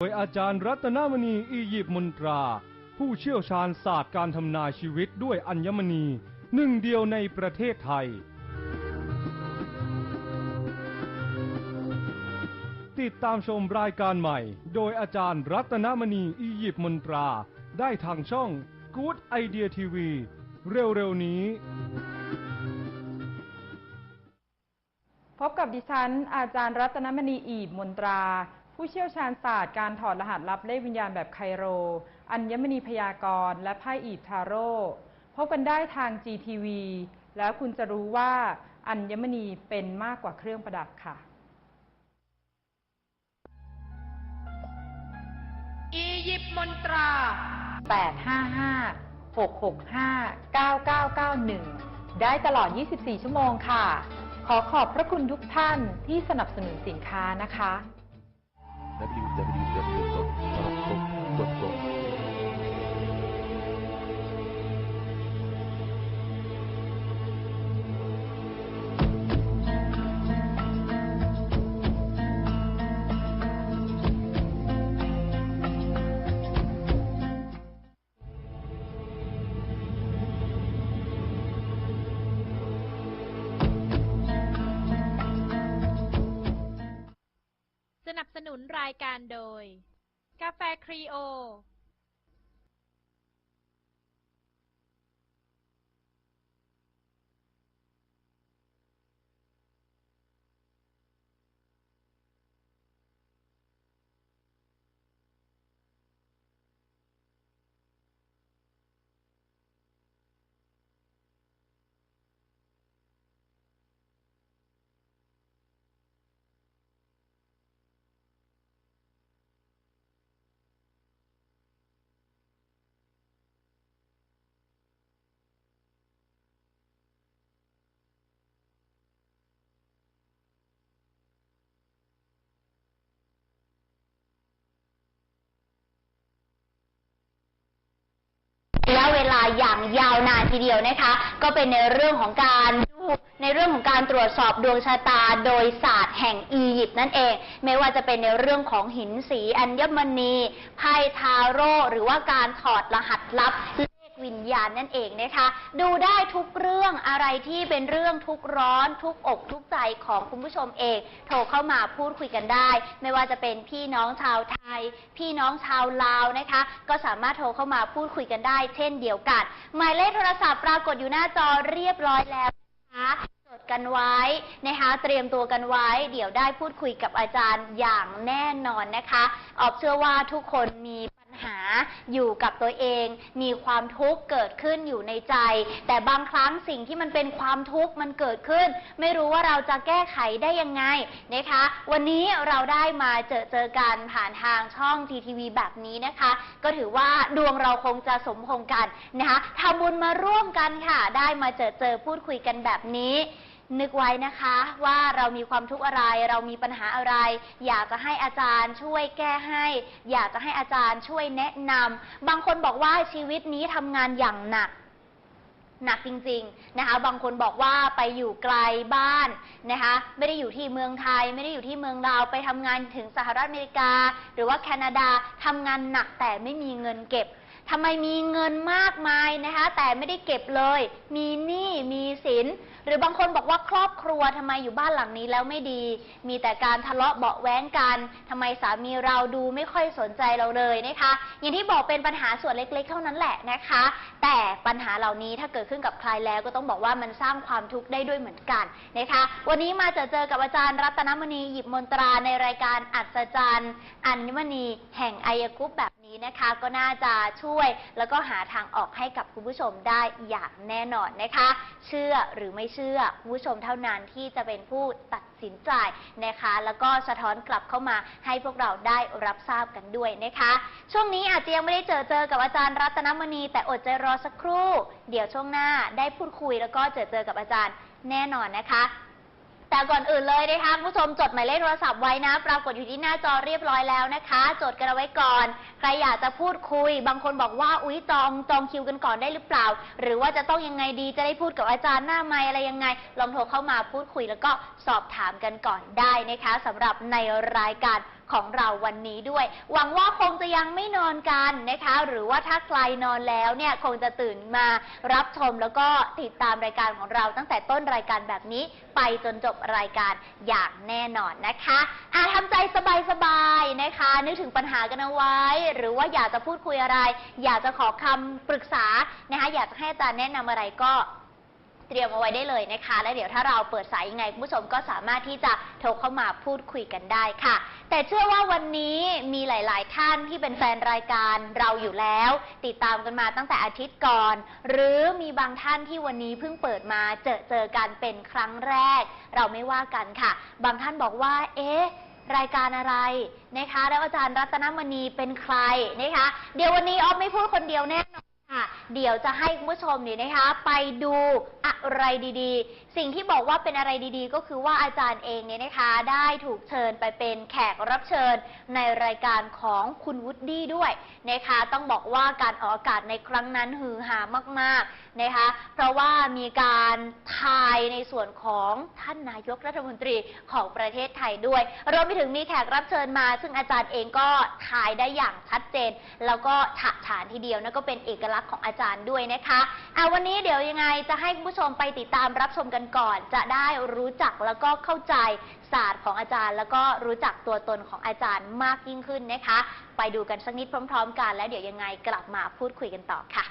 โดยอาจารย์รัตนมณีอียิปต์มนตรา ผู้เชี่ยวชาญศาสตร์การทำนายชีวิตด้วยอัญมณี หนึ่งเดียวในประเทศไทย ติดตามชมรายการใหม่ โดยอาจารย์รัตนมณีอียิปต์มนตรา ได้ทางช่อง Good Idea TV เร็วๆนี้ พบกับดิฉัน อาจารย์รัตนมณีอีบมนตรา ผู้เชี่ยวชาญศาสตร์การถอดรหัสลับเลขวิญญาณแบบไคโร อัญมณีพยากรณ์และไพ่อีบทาโร่พบกันได้ทาง GTV แล้วคุณจะรู้ว่าอัญมณีเป็นมากกว่าเครื่องประดับค่ะ อียิปต์มนตรา 855-665-9991 ได้ตลอด 24 ชั่วโมงค่ะ ขอขอบพระคุณทุกท่านที่สนับสนุนสินค้านะคะ www.sharapcom.com นุนรายการโดย กาแฟครีโอ ระยะเวลาอย่างยาวนาน ทีเดียวนะคะ ก็เป็นในเรื่องของการดูในเรื่องของการตรวจสอบดวงชะตาโดยศาสตร์แห่งอียิปต์นั่นเอง ไม่ว่าจะเป็นในเรื่องของหินสีอัญมณีไพ่ทาโร่หรือว่าการถอดรหัสลับ วิญญาณนั่นเองนะคะ ดูได้ทุกเรื่องอะไรที่เป็นเรื่องทุกขร้อน ทุกอกทุกใจของคุณผู้ชมเอง โทรเข้ามาพูดคุยกันได้ ไม่ว่าจะเป็นพี่น้องชาวไทย พี่น้องชาวลาวนะคะ ก็สามารถโทรเข้ามาพูดคุยกันได้ เช่นเดียวกัน หมายเลขโทรศัพท์ปรากฏอยู่หน้าจอเรียบร้อยแล้วนะคะจดกันไว้นะคะเตรียมตัวกันไว้ เดี๋ยวได้พูดคุยกับอาจารย์อย่างแน่นอนนะคะ ออบเชื่อว่าทุกคนมี อยู่กับตัวเอง มีความทุกข์เกิดขึ้นอยู่ในใจ แต่บางครั้งสิ่งที่มันเป็นความทุกข์มันเกิดขึ้น ไม่รู้ว่าเราจะแก้ไขได้ยังไงนะคะ วันนี้เราได้มาเจอเจอกันผ่านทางช่องทีทีวีแบบนี้นะคะ ก็ถือว่าดวงเราคงจะสมพงกันนะคะทำบุญมาร่วมกันค่ะ ได้มาเจอเจอพูดคุยกันแบบนี้ นึกไว้นะคะว่าเรามีความทุกข์อะไร เรามีปัญหาอะไร อยากจะให้อาจารย์ช่วยแก้ให้ อยากจะให้อาจารย์ช่วยแนะนำบางคนบอกว่าชีวิตนี้ทำงานอย่างหนักหนักจริงๆนะคะ บางคนบอกว่าไปอยู่ไกลบ้านนะคะ ไม่ได้อยู่ที่เมืองไทย ไม่ได้อยู่ที่เมืองลาว ไปทำงานถึงสหรัฐอเมริกา หรือว่าแคนาดาทำงานหนักแต่ไม่มีเงินเก็บ ทำไมมีเงินมากมายนะคะ แต่ไม่ได้เก็บเลย มีหนี้มีสิน หรือบางคนบอกว่าครอบครัวทำไมอยู่บ้านหลังนี้แล้วไม่ดี มีแต่การทะเลาะเบาแว้งกันทำไมสามีเราดูไม่ค่อยสนใจเราเลยนะคะ อย่างที่บอกเป็นปัญหาส่วนเล็ก ๆ เท่านั้นแหละนะคะ แต่ปัญหาเหล่านี้ถ้าเกิดขึ้นกับใครแล้วก็ต้องบอกว่ามันสร้างความทุกข์ได้ด้วยเหมือนกันนะคะ วันนี้มาเจอเจอกับอาจารย์รัตนมณีหยิบมนตราในรายการอัศจรรย์อัญมณีแห่งไอยกุปแบบ นะคะก็น่าจะช่วยแล้วก็หาทางออกให้กับคุณผู้ชมได้อย่างแน่นอนนะคะ เชื่อหรือไม่เชื่อคุณผู้ชมเท่านั้นที่จะเป็นผู้ตัดสินใจนะคะ แล้วก็สะท้อนกลับเข้ามาให้พวกเราได้รับทราบกันด้วยนะคะ ช่วงนี้อาจจะยังไม่ได้เจอเจอกับอาจารย์รัตนมณี แต่อดใจรอสักครู่ เดี๋ยวช่วงหน้าได้พูดคุยแล้วก็เจอเจอกับอาจารย์แน่นอนนะคะ แต่ก่อนอื่นเลยนะคะผู้ชมจดหมายเลขโทรศัพท์ไว้นะ ปรากฏอยู่ที่หน้าจอเรียบร้อยแล้วนะคะ จดกันเอาไว้ก่อน ใครอยากจะพูดคุย บางคนบอกว่าอุ๊ยจองจองคิวกันก่อนได้หรือเปล่า หรือว่าจะต้องยังไงดีจะได้พูดกับอาจารย์หน้าไมอะไรยังไง ลองโทรเข้ามาพูดคุยแล้วก็สอบถามกันก่อนได้นะคะสำหรับในรายการ ของเราวันนี้ด้วย หวังว่าคงจะยังไม่นอนกันนะคะ หรือว่าถ้าใครนอนแล้วเนี่ยคงจะตื่นมารับชมแล้วก็ติดตามรายการของเราตั้งแต่ต้นรายการแบบนี้ไปจนจบรายการอย่างแน่นอนนะคะอาทำใจสบายๆนะคะ นึกถึงปัญหากันเอาไว้ หรือว่าอยากจะพูดคุยอะไร อยากจะขอคำปรึกษานะคะอยากจะให้อาจารย์แนะนำอะไรก็ เตรียมเอาไว้ได้เลยนะคะ และเดี๋ยวถ้าเราเปิดสายยังไงคุณผู้ชมก็สามารถที่จะโทรเข้ามาพูดคุยกันได้ค่ะ แต่เชื่อว่าวันนี้มีหลาย ๆ ท่านที่เป็นแฟนรายการเราอยู่แล้ว ติดตามกันมาตั้งแต่อาทิตย์ก่อน หรือมีบางท่านที่วันนี้เพิ่งเปิดมาเจอเจอกันเป็นครั้งแรก เราไม่ว่ากันค่ะ บางท่านบอกว่า เอ๊ะรายการอะไรนะคะ แล้วอาจารย์รัตนมณีเป็นใครนะคะ เดี๋ยววันนี้ออฟไม่พูดคนเดียวแน่นอน ค่ะเดี๋ยวจะให้คุณผู้ชมเนี่ยนะคะ ไปดูอะไรดีๆ สิ่งที่บอกว่าเป็นอะไรดีๆ ก็คือว่าอาจารย์เองเนี่ยนะคะ ได้ถูกเชิญไปเป็นแขกรับเชิญในรายการของคุณวุฒิด้วยนะคะ ต้องบอกว่าการออกอากาศในครั้งนั้นฮือฮามากๆนะคะ เพราะว่ามีการทายในส่วนของท่านนายกรัฐมนตรีของประเทศไทยด้วยรวมไปถึงมีแขกรับเชิญมา ซึ่งอาจารย์เองก็ทายได้อย่างชัดเจน แล้วก็ฉะฉานทีเดียวนั่นก็เป็นเอกลักษณ์ลักษณ์ของอาจารย์ด้วยนะคะอะวันนี้เดี๋ยวยังไงจะให้คุณผู้ชมไปติดตามรับชมกันก่อน จะได้รู้จักแล้วก็เข้าใจศาสตร์ของอาจารย์ แล้วก็รู้จักตัวตนของอาจารย์มากยิ่งขึ้นนะคะ ไปดูกันสักนิดพร้อม ๆ กัน แล้วเดี๋ยวยังไงกลับมาพูดคุยกันต่อค่ะ